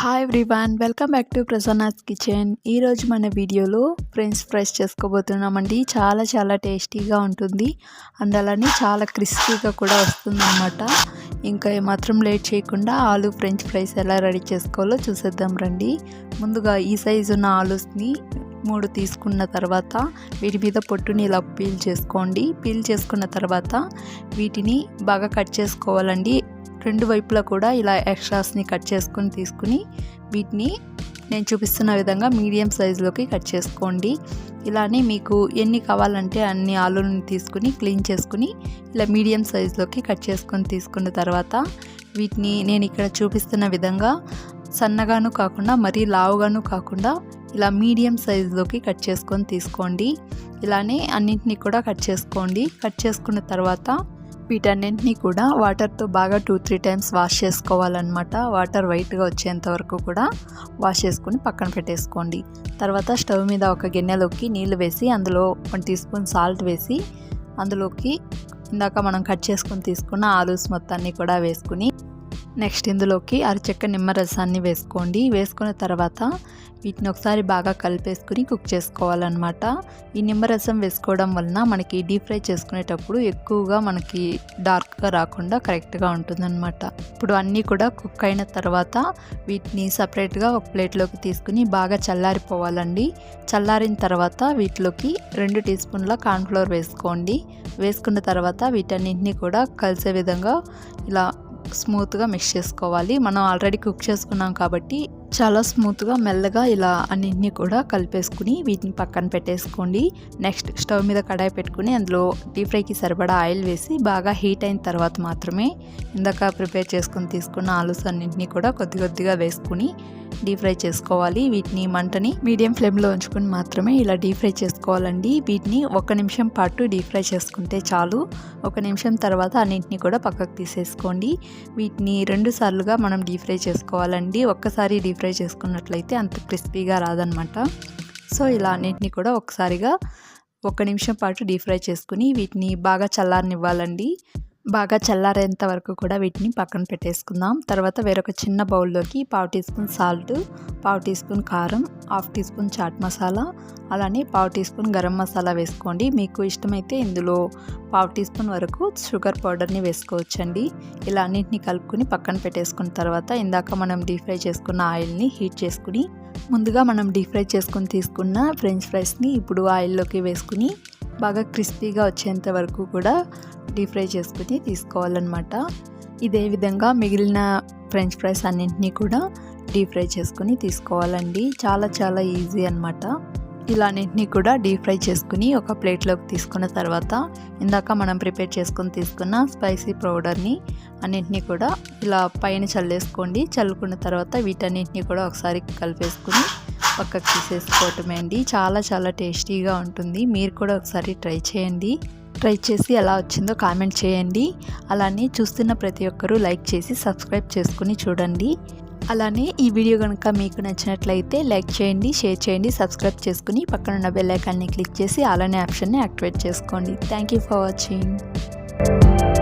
Hi everyone welcome back to Prasanna's kitchen ఈరోజు మన వీడియోలో ఫ్రెంచ్ ఫ్రైస్ చేసుకోబోతున్నామండి. చాలా చాలా టేస్టీగా ఉంటుంది. అండ్ అలానే చాలా క్రిస్పీగా కూడా వస్తుందన్నమాట. ఇంకా ఏమాత్రం లేట్ చేయకుండా ఆలు ఫ్రెంచ్ ఫ్రైస్ ఎలా రెడీ చేసుకోవాలో చూసేద్దాం రండి. ముందుగా ఈ సైజు ఉన్న ఆలూస్ని మూడు తీసుకున్న తర్వాత వీటి మీద పొట్టుని ఇలా పీల్ చేసుకోండి. పీల్ చేసుకున్న తర్వాత వీటిని బాగా కట్ చేసుకోవాలండి. రెండు వైపులా కూడా ఇలా ఎక్స్ట్రాస్ని కట్ చేసుకొని తీసుకుని వీటిని నేను చూపిస్తున్న విధంగా మీడియం సైజులోకి కట్ చేసుకోండి. ఇలానే మీకు ఎన్ని కావాలంటే అన్ని ఆలూని తీసుకుని క్లీన్ చేసుకుని ఇలా మీడియం సైజులోకి కట్ చేసుకొని తీసుకున్న తర్వాత వీటిని నేను ఇక్కడ చూపిస్తున్న విధంగా సన్నగాను కాకుండా మరీ లావుగాను కాకుండా ఇలా మీడియం సైజులోకి కట్ చేసుకొని తీసుకోండి. ఇలానే అన్నింటినీ కూడా కట్ చేసుకోండి. కట్ చేసుకున్న తర్వాత వీటన్నింటినీ కూడా వాటర్తో బాగా టూ త్రీ టైమ్స్ వాష్ చేసుకోవాలన్నమాట. వాటర్ వైట్గా వచ్చేంత వరకు కూడా వాష్ చేసుకొని పక్కన పెట్టేసుకోండి. తర్వాత స్టవ్ మీద ఒక గిన్నెలోకి నీళ్ళు వేసి అందులో వన్ టీ స్పూన్ సాల్ట్ వేసి అందులోకి ఇందాక మనం కట్ చేసుకొని తీసుకున్న ఆలూస్ మొత్తాన్ని కూడా వేసుకుని నెక్స్ట్ ఇందులోకి అరచెక్క నిమ్మరసాన్ని వేసుకోండి. వేసుకున్న తర్వాత వీటిని ఒకసారి బాగా కలిపేసుకుని కుక్ చేసుకోవాలన్నమాట. ఈ నిమ్మరసం వేసుకోవడం వలన మనకి డీప్ ఫ్రై చేసుకునేటప్పుడు ఎక్కువగా మనకి డార్క్గా రాకుండా కరెక్ట్గా ఉంటుందన్నమాట. ఇప్పుడు అన్నీ కూడా కుక్ అయిన తర్వాత వీటిని సపరేట్గా ఒక ప్లేట్లోకి తీసుకుని బాగా చల్లారిపోవాలండి. చల్లారిన తర్వాత వీటిలోకి రెండు టీ స్పూన్ల కార్న్ఫ్లోర్ వేసుకోండి. వేసుకున్న తర్వాత వీటన్నింటినీ కూడా కలిసే విధంగా ఇలా స్మూత్గా మిక్స్ చేసుకోవాలి. మనం ఆల్రెడీ కుక్ చేసుకున్నాం కాబట్టి చాలా స్మూత్గా మెల్లగా ఇలా అన్నింటినీ కూడా కలిపేసుకుని వీటిని పక్కన పెట్టేసుకోండి. నెక్స్ట్ స్టవ్ మీద కడాయి పెట్టుకుని అందులో డీప్ ఫ్రైకి సరిపడా ఆయిల్ వేసి బాగా హీట్ అయిన తర్వాత మాత్రమే ఇందాక ప్రిపేర్ చేసుకుని తీసుకున్న ఆలూస్ అన్నింటినీ కూడా కొద్ది కొద్దిగా వేసుకుని డీప్ ఫ్రై చేసుకోవాలి. వీటిని మంటని మీడియం ఫ్లేమ్లో ఉంచుకుని మాత్రమే ఇలా డీప్ ఫ్రై చేసుకోవాలండి. వీటిని ఒక నిమిషం పాటు డీప్ ఫ్రై చేసుకుంటే చాలు. ఒక నిమిషం తర్వాత అన్నింటినీ కూడా పక్కకు తీసేసుకోండి. వీటిని రెండు సార్లుగా మనం డీప్ ఫ్రై చేసుకోవాలండి. ఒక్కసారి డీప్ ఫ్రై చేసుకున్నట్లయితే అంత క్రిస్పీగా రాదనమాట సో ఇలా అన్నింటినీ కూడా ఒకసారిగా ఒక నిమిషం పాటు డీప్ ఫ్రై చేసుకుని వీటిని బాగా చల్లారనివ్వాలండి. బాగా చల్లారేంత వరకు కూడా వీటిని పక్కన పెట్టేసుకుందాం. తర్వాత వేరొక చిన్న బౌల్లోకి పావు టీ స్పూన్ సాల్ట్ పావు టీ స్పూన్ కారం half teaspoon chaat masala అలానే పావు టీ స్పూన్ గరం మసాలా వేసుకోండి. మీకు ఇష్టమైతే ఇందులో పావు టీ స్పూన్ వరకు షుగర్ పౌడర్ని వేసుకోవచ్చండి. ఇలా అన్నింటినీ కలుపుకొని పక్కన పెట్టేసుకున్న తర్వాత ఇందాక మనం డీప్ ఫ్రై చేసుకున్న ఆయిల్ని హీట్ చేసుకుని ముందుగా మనం డీప్ ఫ్రై చేసుకుని తీసుకున్న ఫ్రెంచ్ ఫ్రైస్ని ఇప్పుడు ఆయిల్లోకి వేసుకుని బాగా క్రిస్పీగా వచ్చేంత వరకు కూడా డీప్ ఫ్రై చేసుకుని తీసుకోవాలన్నమాట. ఇదే విధంగా మిగిలిన ఫ్రెంచ్ ఫ్రైస్ అన్నింటినీ కూడా డీప్ ఫ్రై చేసుకుని తీసుకోవాలండి. చాలా చాలా ఈజీ అనమాట ఇలా అన్నింటినీ కూడా డీప్ ఫ్రై చేసుకుని ఒక ప్లేట్లోకి తీసుకున్న తర్వాత ఇందాక మనం ప్రిపేర్ చేసుకుని తీసుకున్న స్పైసీ పౌడర్ని అన్నింటినీ కూడా ఇలా పైన చల్లేసుకోండి. చల్లుకున్న తర్వాత వీటన్నింటినీ కూడా ఒకసారి కలిపేసుకుని పక్కకు తీసేసుకోవటమే అండి. చాలా చాలా టేస్టీగా ఉంటుంది. మీరు కూడా ఒకసారి ట్రై చేయండి. ట్రై చేసి ఎలా వచ్చిందో కామెంట్ చేయండి. అలానే చూస్తున్న ప్రతి ఒక్కరూ లైక్ చేసి సబ్స్క్రైబ్ చేసుకుని చూడండి. అలానే ఈ వీడియో కనుక మీకు నచ్చినట్లయితే లైక్ చేయండి షేర్ చేయండి సబ్స్క్రైబ్ చేసుకుని పక్కన ఉన్న బెల్ ఐకాన్ని క్లిక్ చేసి అలానే ఆప్షన్ని యాక్టివేట్ చేసుకోండి. Thank you for watching